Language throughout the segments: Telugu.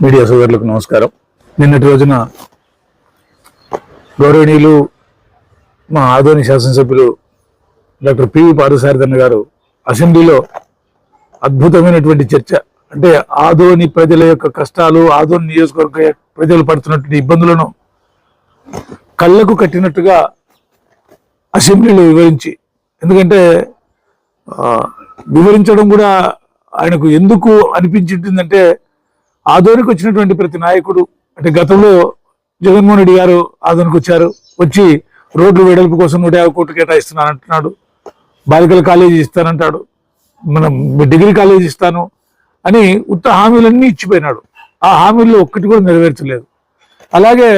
మీడియా సోదరులకు నమస్కారం. నిన్నటి రోజున గౌరవనీయులు మా ఆదోని శాసనసభ్యులు డాక్టర్ పివి పార్థసారథన్న గారు అసెంబ్లీలో అద్భుతమైనటువంటి చర్చ అంటే ఆదోని ప్రజల యొక్క కష్టాలు ఆదోని నియోజకవర్గ ప్రజలు పడుతున్నటువంటి ఇబ్బందులను కళ్ళకు కట్టినట్టుగా అసెంబ్లీలో వివరించి ఎందుకంటే వివరించడం కూడా ఆయనకు ఎందుకు అనిపించిందంటే ఆదోనికి వచ్చినటువంటి ప్రతి నాయకుడు అంటే గతంలో జగన్మోహన్ రెడ్డి గారు ఆదోనికి వచ్చారు. వచ్చి రోడ్లు వెడల్పు కోసం నూట యాభై కోట్లు కేటాయిస్తున్నాను అంటున్నాడు. బాలికల కాలేజీ ఇస్తానంటాడు. మనం డిగ్రీ కాలేజీ ఇస్తాను అని ఉత్త హామీలన్నీ ఇచ్చిపోయినాడు. ఆ హామీల్లో ఒక్కటి కూడా నెరవేర్చలేదు. అలాగే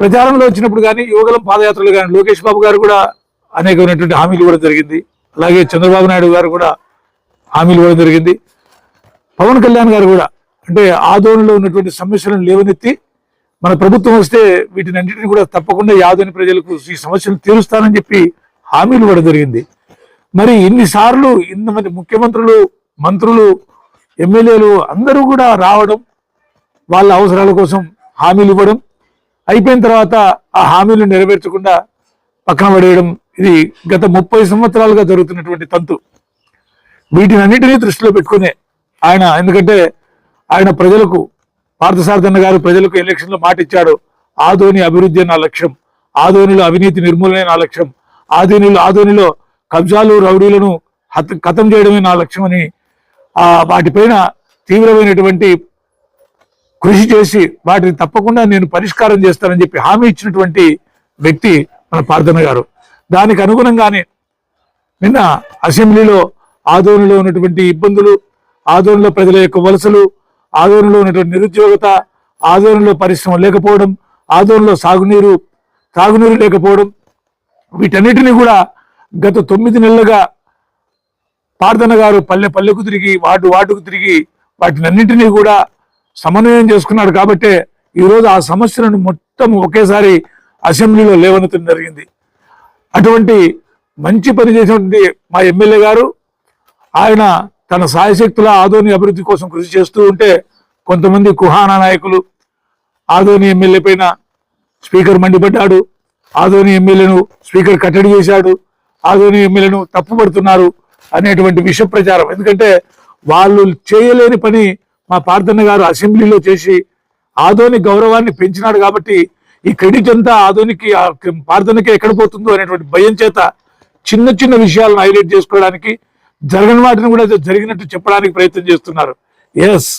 ప్రచారంలో వచ్చినప్పుడు కానీ యువగలం పాదయాత్రలు కానీ లోకేష్ బాబు గారు కూడా అనేకమైనటువంటి హామీలు కూడా జరిగింది. అలాగే చంద్రబాబు నాయుడు గారు కూడా హామీలు ఇవ్వడం జరిగింది. పవన్ కళ్యాణ్ గారు కూడా అంటే ఆదోళనలో ఉన్నటువంటి సమస్యలను లేవనెత్తి మన ప్రభుత్వం వస్తే వీటిని అన్నింటినీ కూడా తప్పకుండా యాదోని ప్రజలకు ఈ సమస్యలు తీరుస్తానని చెప్పి హామీలు ఇవ్వడం జరిగింది. మరి ఇన్నిసార్లు ఇంతమంది ముఖ్యమంత్రులు మంత్రులు ఎమ్మెల్యేలు అందరూ కూడా రావడం వాళ్ళ అవసరాల కోసం హామీలు ఇవ్వడం అయిపోయిన తర్వాత ఆ హామీలు నెరవేర్చకుండా పక్కన పడేయడం ఇది గత ముప్పై సంవత్సరాలుగా జరుగుతున్నటువంటి తంతు. వీటిని అన్నిటినీ దృష్టిలో పెట్టుకునే ఆయన ఎందుకంటే ఆయన ప్రజలకు పార్థసారథన్న గారు ప్రజలకు ఎలక్షన్లో మాట ఇచ్చాడు ఆదోని అభివృద్ధి నా లక్ష్యం. ఆదోనిలో అవినీతి నిర్మూలనే నా లక్ష్యం. ఆదోనిలో ఆదోనిలో కబ్జాలు రౌడీలను హత ఖతం చేయడమే నా లక్ష్యం అని ఆ వాటిపైన తీవ్రమైనటువంటి కృషి చేసి వాటిని తప్పకుండా నేను పరిష్కారం చేస్తానని చెప్పి హామీ ఇచ్చినటువంటి వ్యక్తి మన పార్థన గారు. దానికి అనుగుణంగానే నిన్న అసెంబ్లీలో ఆదోనిలో ఉన్నటువంటి ఇబ్బందులు ఆదోనిలో ప్రజల యొక్క వలసలు ఆదోనిలో ఉన్నటువంటి నిరుద్యోగత ఆదోరణలో పరిశ్రమ లేకపోవడం ఆదోనిలో సాగునీరు తాగునీరు లేకపోవడం వీటన్నిటిని కూడా గత తొమ్మిది నెలలుగా పార్థన గారు పల్లె పల్లెకు తిరిగి వాటి వాటుకు తిరిగి వాటిని అన్నింటినీ కూడా సమన్వయం చేసుకున్నాడు కాబట్టే ఈరోజు ఆ సమస్యలను మొత్తం ఒకేసారి అసెంబ్లీలో లేవనెత్తడం జరిగింది. అటువంటి మంచి పని చేసినటువంటి మా ఎమ్మెల్యే గారు ఆయన తన సాయశక్తుల ఆధోని అభివృద్ధి కోసం కృషి చేస్తూ ఉంటే కొంతమంది కుహానా నాయకులు ఆదోని ఎమ్మెల్యే పైన స్పీకర్ మండిపడ్డాడు ఆదోని ఎమ్మెల్యేను స్పీకర్ కట్టడి చేశాడు ఆదోని ఎమ్మెల్యేను తప్పుపడుతున్నారు అనేటువంటి విష ప్రచారం ఎందుకంటే వాళ్ళు చేయలేని పని మా పార్థన్న గారు అసెంబ్లీలో చేసి ఆదోని గౌరవాన్ని పెంచినాడు కాబట్టి ఈ క్రెడిట్ అంతా ఆదోనికి పార్థనకి ఎక్కడ పోతుందో అనేటువంటి భయం చేత చిన్న చిన్న విషయాలను హైలైట్ చేసుకోవడానికి జరగని వాటిని కూడా జరిగినట్టు చెప్పడానికి ప్రయత్నం చేస్తున్నారు. ఎస్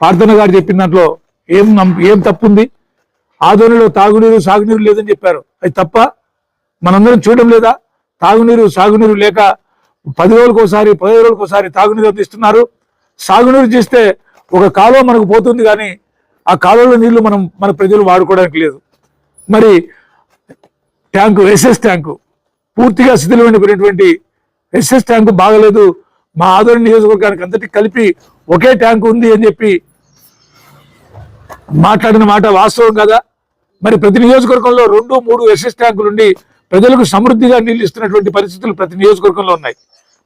ప్రార్థన గారు చెప్పిన దాంట్లో ఏం నమ్- ఏం తప్పుంది? ఆదోనిలో తాగునీరు సాగునీరు లేదని చెప్పారు. అది తప్ప మనందరం చూడడం లేదా? తాగునీరు సాగునీరు లేక పది రోజులకోసారి పదిహేను రోజులకోసారి తాగునీరు అందిస్తున్నారు. సాగునీరు చేస్తే ఒక కాలువ మనకు పోతుంది కానీ ఆ కాలువలో నీళ్ళు మనం మన ప్రజలు వాడుకోవడానికి లేదు. మరి ట్యాంకు ఎస్ఎస్ ట్యాంకు పూర్తిగా శిథిలమైనటువంటి ఎస్ఎస్ ట్యాంకు బాగలేదు. మా ఆదోని నియోజకవర్గానికి అంతటి కలిపి ఒకే ట్యాంకు ఉంది అని చెప్పి మాట్లాడిన మాట వాస్తవం కదా? మరి ప్రతి నియోజకవర్గంలో రెండు మూడు ఎస్ఎస్ ట్యాంకులు ఉండి ప్రజలకు సమృద్ధిగా నీళ్ళు ఇస్తున్నటువంటి పరిస్థితులు ప్రతి నియోజకవర్గంలో ఉన్నాయి.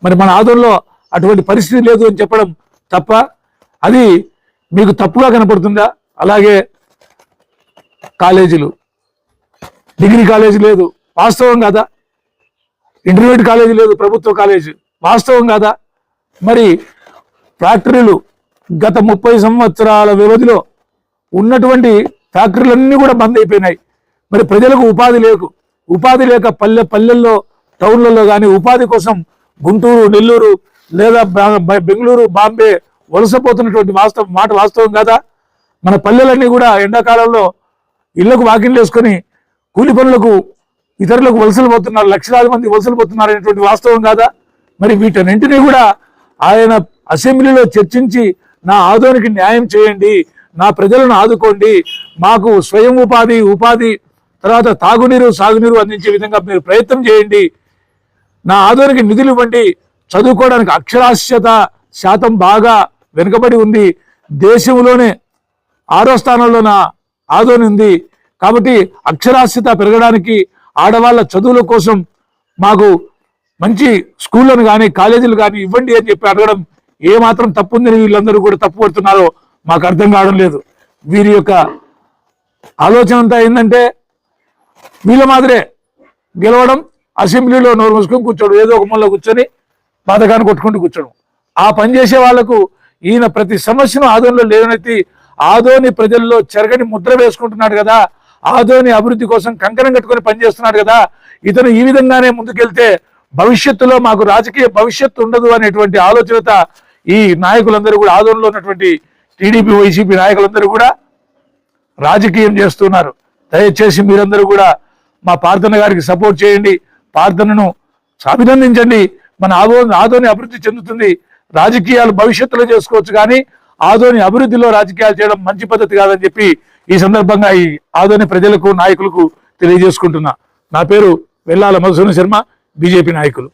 మరి మన ఆదోళనలో అటువంటి పరిస్థితి లేదు అని చెప్పడం తప్ప అది మీకు తప్పుగా కనపడుతుందా? అలాగే కాలేజీలు. డిగ్రీ కాలేజీ లేదు. వాస్తవం కాదా? ఇంటర్మీడియట్ కాలేజీ లేదు ప్రభుత్వ కాలేజీ. వాస్తవం కాదా? మరి ఫ్యాక్టరీలు గత ముప్పై సంవత్సరాల వ్యవధిలో ఉన్నటువంటి ఫ్యాక్టరీలన్నీ కూడా బంద్ అయిపోయినాయి. మరి ప్రజలకు ఉపాధి లేకు ఉపాధి లేక పల్లె పల్లెల్లో టౌన్లలో కానీ ఉపాధి కోసం గుంటూరు నెల్లూరు లేదా బెంగళూరు బాంబే వలసపోతున్నటువంటి వాస్తవం మాట వాస్తవం కాదా? మన పల్లెలన్నీ కూడా ఎండాకాలంలో ఇళ్ళకు వాకిన్లు వేసుకొని కూలి పనులకు ఇతరులకు వలసలు పోతున్నారు లక్షలాది మంది వలసలు పోతున్నారు అనేటువంటి వాస్తవం కాదా? మరి వీటన్నింటినీ కూడా ఆయన అసెంబ్లీలో చర్చించి నా ఆదోనికి న్యాయం చేయండి నా ప్రజలను ఆదుకోండి మాకు స్వయం ఉపాధి ఉపాధి తర్వాత తాగునీరు సాగునీరు అందించే విధంగా మీరు ప్రయత్నం చేయండి. నా ఆదోనికి నిధులు ఇవ్వండి. చదువుకోవడానికి అక్షరాస్యత శాతం బాగా వెనుకబడి ఉంది. దేశంలోనే ఆరో స్థానంలో నా ఆదోని ఉంది. కాబట్టి అక్షరాస్యత పెరగడానికి ఆడవాళ్ళ చదువుల కోసం మాకు మంచి స్కూళ్ళను కానీ కాలేజీలు కానీ ఇవ్వండి అని చెప్పి అడగడం ఏ మాత్రం తప్పుందని వీళ్ళందరూ కూడా తప్పు పడుతున్నారో మాకు అర్థం కావడం లేదు. వీరి యొక్క ఆలోచన అంతా ఏంటంటే వీళ్ళ మాదిరే గెలవడం అసెంబ్లీలో నోరు మూసుకొని కూర్చోడు ఏదో ఒక మూల కూర్చొని పథకాన్ని కొట్టుకుంటూ కూర్చోడం. ఆ పని చేసే వాళ్ళకు ఈయన ప్రతి సమస్యను ఆదోనిలో లేవనెత్తి ఆదోని ప్రజల్లో చెరగని ముద్ర వేసుకుంటున్నాడు కదా ఆదోని అభివృద్ధి కోసం కంకణం కట్టుకొని పనిచేస్తున్నాడు కదా ఇతను ఈ విధంగానే ముందుకెళ్తే భవిష్యత్తులో మాకు రాజకీయ భవిష్యత్తు ఉండదు అనేటువంటి ఆలోచనత ఈ నాయకులందరూ కూడా ఆదోనిలో ఉన్నటువంటి టీడీపీ వైసీపీ నాయకులందరూ కూడా రాజకీయం చేస్తున్నారు. దయచేసి మీరందరూ కూడా మా ప్రార్థన గారికి సపోర్ట్ చేయండి. ప్రార్థనను అభినందించండి. మన ఆదో ఆదోని అభివృద్ధి చెందుతుంది. రాజకీయాలు భవిష్యత్తులో చేసుకోవచ్చు కానీ ఆదోని అభివృద్ధిలో రాజకీయాలు చేయడం మంచి పద్ధతి కాదని చెప్పి ఈ సందర్భంగా ఈ ఆదోని ప్రజలకు నాయకులకు తెలియజేసుకుంటున్నా. నా పేరు వెల్లాల మధుసూదన శర్మ బీజేపీ నాయకులు.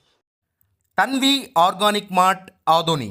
Tanvi organic mart Adoni.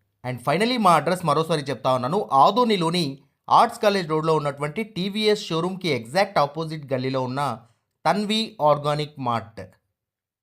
And finally మా అడ్రస్ మరోసారి చెప్తా ఉన్నాను. ఆదోనిలోని ఆర్ట్స్ కాలేజ్ రోడ్లో ఉన్నటువంటి టీవీఎస్ షోరూమ్కి ఎగ్జాక్ట్ ఆపోజిట్ గల్లీలో ఉన్న తన్వి ఆర్గానిక్ మార్ట్.